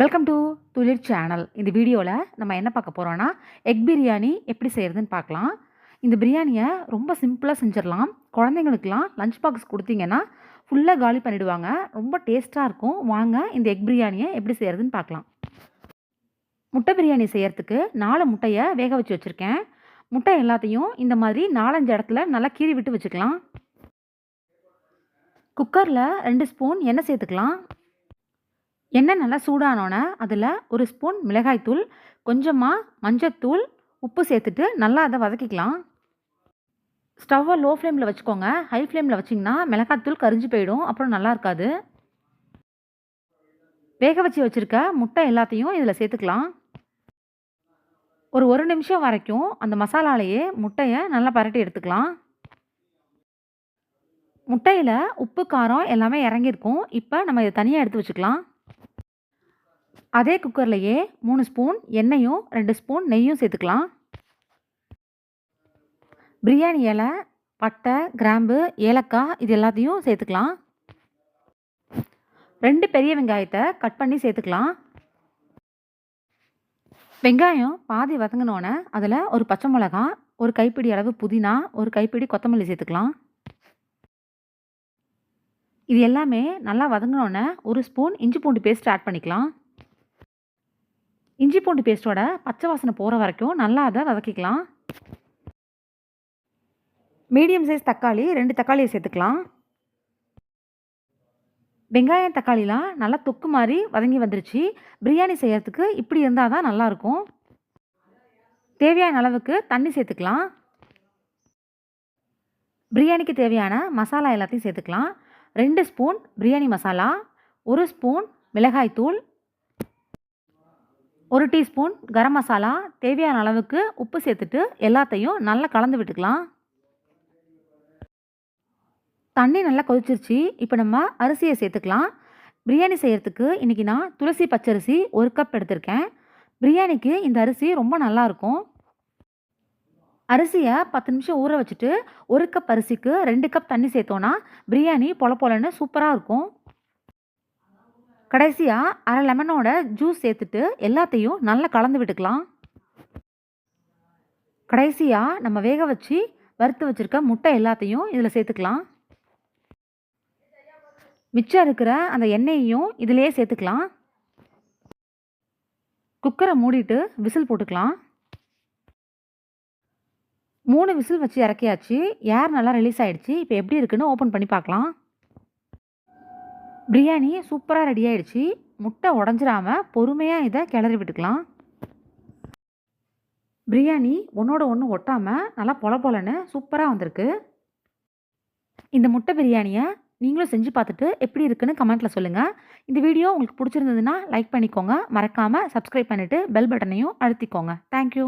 Welcome to துளிர் channel இந்த வீடியோவில் நம்ம என்ன பார்க்க போகிறோன்னா எக் பிரியாணி எப்படி செய்கிறதுன்னு பார்க்கலாம். இந்த பிரியாணியை ரொம்ப சிம்பிளாக செஞ்சிடலாம். குழந்தைங்களுக்குலாம் லஞ்ச் பாக்ஸ் கொடுத்தீங்கன்னா ஃபுல்லாக காலி பண்ணிவிடுவாங்க ரொம்ப டேஸ்ட்டாக இருக்கும். வாங்க இந்த எக் பிரியாணியை எப்படி செய்கிறதுன்னு பார்க்கலாம். முட்டை பிரியாணி செய்கிறதுக்கு நாலு முட்டையை வேக வச்சு வச்சுருக்கேன். முட்டை எல்லாத்தையும் இந்த மாதிரி நாலஞ்சு இடத்துல நல்லா கீறி விட்டு வச்சுக்கலாம். குக்கரில் ரெண்டு ஸ்பூன் எண்ணெய் சேர்த்துக்கலாம். எண்ணெய் நல்லா சூடானோன்னே அதில் ஒரு ஸ்பூன் மிளகாய்த்தூள் கொஞ்சமாக மஞ்சத்தூள் உப்பு சேர்த்துட்டு நல்லா அதை வதக்கிக்கலாம். ஸ்டவ்வை லோ ஃப்ளேமில் வச்சுக்கோங்க. ஹை ஃப்ளேமில் வச்சிங்கன்னா மிளகாய்த்தூள் கரிஞ்சு போயிடும். அப்புறம் நல்லா இருக்காது. வேக வச்சு வச்சுருக்க முட்டை எல்லாத்தையும் இதில் சேர்த்துக்கலாம். ஒரு ஒரு நிமிஷம் வரைக்கும் அந்த மசாலாலேயே முட்டையை நல்லா பரட்டி எடுத்துக்கலாம். முட்டையில் உப்பு காரம் எல்லாமே இறங்கியிருக்கும். இப்போ நம்ம இதை தனியாக எடுத்து வச்சுக்கலாம். அதே குக்கர்லையே மூணு ஸ்பூன் எண்ணெயும் ரெண்டு ஸ்பூன் நெய்யும் சேர்த்துக்கலாம். பிரியாணி இலை பட்டை கிராம்பு ஏலக்காய் இது எல்லாத்தையும் சேர்த்துக்கலாம். ரெண்டு பெரிய வெங்காயத்தை கட் பண்ணி சேர்த்துக்கலாம். வெங்காயம் பாதி வதங்கினோடனே அதில் ஒரு பச்சை மிளகா ஒரு கைப்பிடி அளவு புதினா ஒரு கைப்பிடி கொத்தமல்லி சேர்த்துக்கலாம். இது எல்லாமே நல்லா வதங்கினோடனே ஒரு ஸ்பூன் இஞ்சி பூண்டு பேஸ்ட் ஆட் பண்ணிக்கலாம். இஞ்சி பூண்டு பேஸ்ட்டோட பச்சை வாசனை போகிற வரைக்கும் நல்லா அதை வதக்கிக்கலாம். மீடியம் சைஸ் தக்காளி ரெண்டு தக்காளியை சேர்த்துக்கலாம். வெங்காயம் தக்காளிலாம் நல்லா தொக்கு மாதிரி வதங்கி வந்துருச்சு. பிரியாணி செய்யறதுக்கு இப்படி இருந்தால் தான் நல்லாயிருக்கும் தேவையான அளவுக்கு தண்ணி சேர்த்துக்கலாம். பிரியாணிக்கு தேவையான மசாலா எல்லாத்தையும் சேர்த்துக்கலாம். ரெண்டு ஸ்பூன் பிரியாணி மசாலா ஒரு ஸ்பூன் மிளகாய்த்தூள் ஒரு டீஸ்பூன் கரம் மசாலா தேவையான அளவுக்கு உப்பு சேர்த்துட்டு எல்லாத்தையும் நல்லா கலந்து விட்டுக்கலாம். தண்ணி நல்லா கொதிச்சிருச்சு. இப்போ நம்ம அரிசியை சேர்த்துக்கலாம். பிரியாணி செய்கிறதுக்கு இன்றைக்கி நான் துளசி பச்சரிசி ஒரு கப் எடுத்திருக்கேன். பிரியாணிக்கு இந்த அரிசி ரொம்ப நல்லாயிருக்கும் அரிசியை பத்து நிமிஷம் ஊற வச்சுட்டு ஒரு கப் அரிசிக்கு ரெண்டு கப் தண்ணி சேர்த்தோன்னா பிரியாணி பொல பொலன்னு சூப்பராக இருக்கும். கடைசியாக அரை லெமனோட ஜூஸ் சேர்த்துட்டு எல்லாத்தையும் நல்லா கலந்து விட்டுக்கலாம். கடைசியாக நம்ம வேக வச்சு வறுத்து வச்சுருக்க முட்டை எல்லாத்தையும் இதில் சேர்த்துக்கலாம். மிச்சம் இருக்கிற அந்த எண்ணெயையும் இதிலேயே சேர்த்துக்கலாம். குக்கரை மூடிட்டு விசில் போட்டுக்கலாம். மூணு விசில் வச்சு இறக்கியாச்சு. ஏர் நல்லா ரிலீஸ் ஆகிடுச்சு இப்போ எப்படி இருக்குன்னு ஓப்பன் பண்ணி பார்க்கலாம். பிரியாணி சூப்பராக ரெடி ஆகிடுச்சு முட்டை உடஞ்சிராமல் பொறுமையாக இதை கிளறி விட்டுக்கலாம். பிரியாணி ஒன்றோட ஒன்று ஒட்டாமல் நல்லா பொல பொலன்னு சூப்பராக வந்திருக்கு. இந்த முட்டை பிரியாணியை நீங்களும் செஞ்சு பார்த்துட்டு எப்படி இருக்குன்னு கமெண்ட்டில் சொல்லுங்கள் இந்த வீடியோ உங்களுக்கு பிடிச்சிருந்ததுன்னா லைக் பண்ணிக்கோங்க. மறக்காமல் சப்ஸ்கிரைப் பண்ணிவிட்டு பெல் பட்டனையும் அழுத்திக்கோங்க. தேங்க்யூ